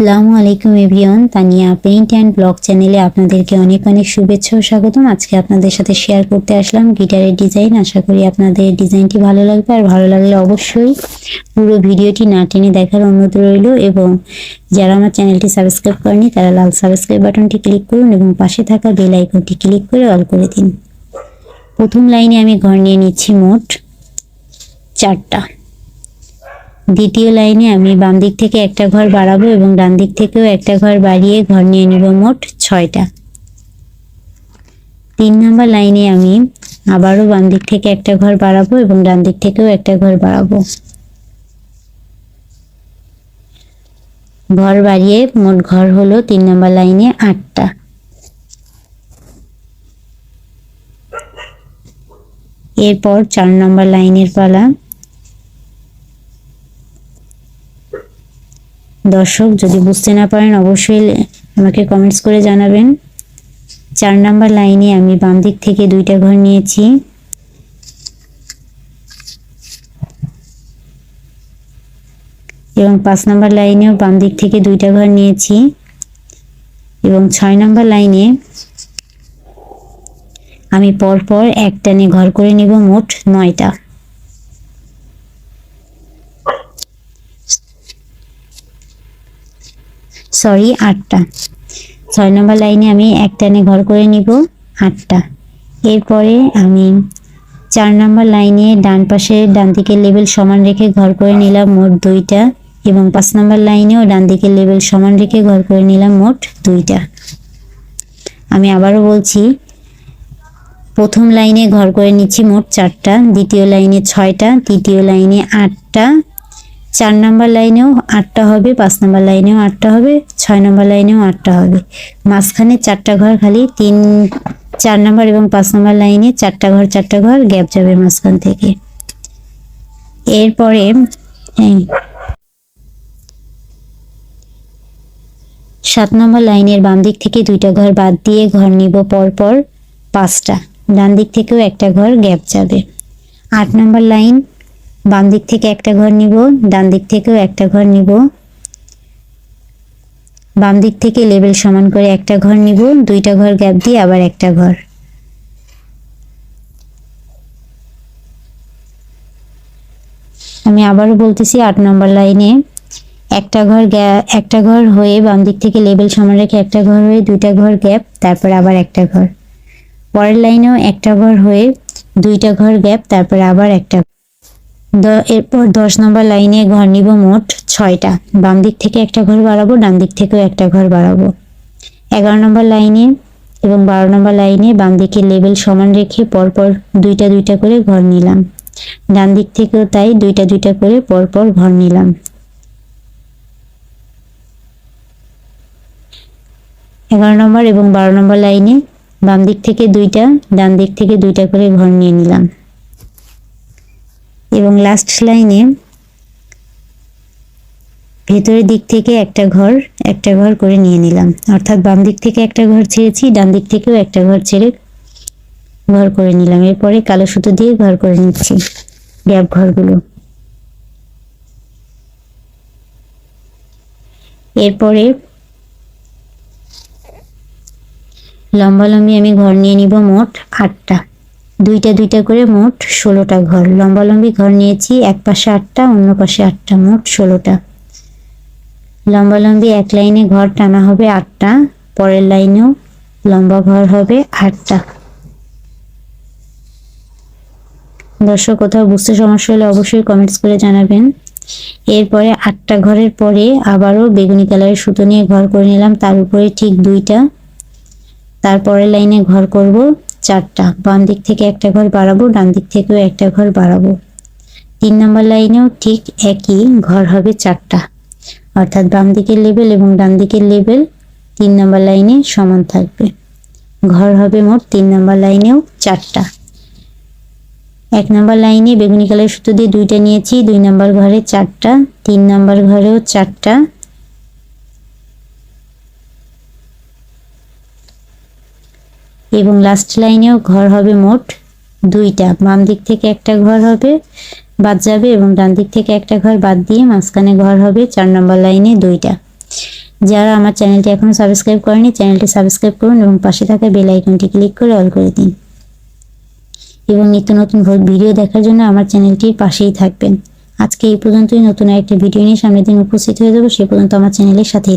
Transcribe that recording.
আসসালামু আলাইকুম everyone, Tania paint and blog চ্যানেলে আপনাদেরকে অনেক অনেক শুভেচ্ছা ও স্বাগতম। আজকে আপনাদের সাথে শেয়ার করতে আসলাম গিটারের ডিজাইন। আশা করি আপনাদের ডিজাইনটি ভালো লাগবে আর ভালো লাগলে অবশ্যই পুরো ভিডিওটি না টেনে দেখার অনুরোধ রইল এবং যারা আমার চ্যানেলটি সাবস্ক্রাইব করেনি তারা লাল সাবস্ক্রাইব বাটনটি ক্লিক করুন এবং পাশে থাকা বেল আইকনটি ক্লিক করে অল করে দিন। প্রথম লাইনে আমি ঘর নিয়ে নিচ্ছি মোট চারটা। দ্বিতীয় লাইনে আমি বাম দিক থেকে একটা ঘর বাড়াবো এবং ডান দিক থেকেও একটা ঘর বাড়িয়ে ঘর নিয়ে নিব মোট ছয়টা। তিন নম্বর লাইনে আমি আবারও বাম দিক থেকে একটা ঘর বাড়াবো এবং ডান দিক থেকেও একটা ঘর বাড়াবো। ঘর বাড়িয়ে মোট ঘর হলো তিন নম্বর লাইনে আটটা। এরপর চার নম্বর লাইনের পালা। দর্শক, যদি বুঝতে না পারেন, অবশ্যই আমাকে কমেন্টস করে জানাবেন। চার নাম্বার লাইনে আমি বাম দিক থেকে দুইটা ঘর নিয়েছি। এবং পাঁচ নাম্বার লাইনেও বাম দিক থেকে দুইটা ঘর নিয়েছি। এবং ছয় নাম্বার লাইনে আমি পরপর এক টানে ঘর করে নিব মোট নয়টা। সরি, আটটা। ছয় নম্বর লাইনে আমি এক টানে ঘর করে নিব, আটটা। এরপরে আমি চার নম্বর লাইনে ডান পাশে ডান দিকের লেভেল সমান রেখে ঘর করে নিলাম মোট দুইটা এবং পাঁচ নম্বর লাইনেও ডান দিকের লেভেল সমান রেখে ঘর করে নিলাম মোট দুইটা। আমি আবারও বলছি, প্রথম লাইনে ঘর করে নিচ্ছি মোট চারটা, দ্বিতীয় লাইনে ছয়টা, তৃতীয় লাইনে আটটা চার নাম্বার লাইনেও আটটা হবে, পাঁচ নাম্বার লাইনেও আটটা হবে, ছয় নাম্বার লাইনেও আটটা হবে। মাঝখানে চারটা ঘর খালি, তিন, চার নাম্বার এবং পাঁচ নাম্বার লাইনে চারটা ঘর চারটা ঘর গ্যাপ যাবে মাঝখান থেকে। এরপরে সাত নম্বর লাইনের বাম দিক থেকে দুইটা ঘর বাদ দিয়ে ঘর নিব পরপর পাঁচটা। ডান দিক থেকেও একটা ঘর গ্যাপ যাবে। আট নম্বর লাইন বাম দিক থেকে একটা ঘর নিব, ডান দিক থেকেও একটা ঘর নিব। বাম দিক থেকে লেবেল সমান করে একটা ঘর নিব, দুইটা ঘর গ্যাপ দিয়ে আবার একটা ঘর। আমি আবারও বলতেছি আট নম্বর লাইনে, একটা ঘর একটা ঘর হয়ে বাম দিক থেকে লেবেল সমান রেখে একটা ঘর হয়ে দুইটা ঘর গ্যাপ, তারপর আবার একটা ঘর। পরের লাইনেও একটা ঘর হয়ে দুইটা ঘর গ্যাপ, তারপর আবার একটা এরপর দশ নম্বর লাইনে ঘর নিব মোট ছয়টা। বাম দিক থেকে একটা ঘর বাড়াবো, ডান দিক থেকেও একটা ঘর বাড়াবো। এগারো নম্বর লাইনে এবং বারো নম্বর লাইনে বাম দিকে লেভেল সমান রেখে পরপর দুইটা দুইটা করে ঘর নিলাম। ডান দিক থেকেও তাই দুইটা দুইটা করে পরপর ঘর নিলাম। এগারো নম্বর এবং বারো নম্বর লাইনে বাম দিক থেকে দুইটা, ডান দিক থেকে দুইটা করে ঘর নিয়ে নিলাম। এবং লাস্ট লাইনে ভেতরের দিক থেকে একটা ঘর একটা ঘর করে নিয়ে নিলাম। অর্থাৎ বাম দিক থেকে একটা ঘর ছেড়েছি, ডান দিক থেকেও একটা ঘর ছেড়ে ঘর করে নিলাম। এরপরে কালো সুতো দিয়ে ঘর করে নিচ্ছি গ্যাপ ঘরগুলো। এরপরে লম্বা লম্বি আমি ঘর নিয়ে নিব মোট আটটা। দুইটা দুইটা করে মোট ষোলোটা ঘর। লম্বালম্বি ঘর নিয়েছি, এক পাশে আটটা, অন্য পাশে আটটা, মোট ষোলোটা। লম্বালম্বি এক লাইনে ঘর টানা হবে আটটা, পরের লাইনেও লম্বা ঘর হবে আটটা। দর্শক, কোথাও বুঝতে সমস্যা হলে অবশ্যই কমেন্টস করে জানাবেন। এরপরে আটটা ঘরের পরে আবারও বেগুনি কালারের সুতো নিয়ে ঘর করে নিলাম, তার উপরে ঠিক দুইটা। তারপরের লাইনে ঘর করব। চারটা। বাম দিক থেকে একটা ঘর বাড়াবো, ডান দিক থেকেও একটা ঘর বাড়াবো। তিন নম্বর লাইনেও ঠিক একই ঘর হবে চারটা। অর্থাৎ বাম দিকের লেবেল এবং ডান দিকের লেভেল তিন নম্বর লাইনে সমান থাকবে। ঘর হবে মোট তিন নম্বর লাইনেও চারটা। এক নম্বর লাইনে বেগুনি কালার সুতো দিয়ে দুইটা নিয়েছি, দুই নম্বর ঘরে চারটা, তিন নম্বর ঘরেও চারটা এবং লাস্ট লাইনেও ঘর হবে মোট দুইটা। বাম দিক থেকে একটা ঘর হবে, বাদ যাবে এবং ডান দিক থেকে একটা ঘর বাদ দিয়ে মাঝখানে ঘর হবে চার নম্বর লাইনে দুইটা। যারা আমার চ্যানেলটি এখনও সাবস্ক্রাইব করেনি, চ্যানেলটি সাবস্ক্রাইব করুন এবং পাশে থাকা বেল আইকনটি ক্লিক করে অল করে দিন। এবং নিত্য নতুন ভিডিও দেখার জন্য আমার চ্যানেলটির পাশেই থাকবেন। আজকে এই পর্যন্তই। নতুন একটা ভিডিও নিয়ে সামনের দিন উপস্থিত হয়ে যাব। সে পর্যন্ত আমার চ্যানেলের সাথে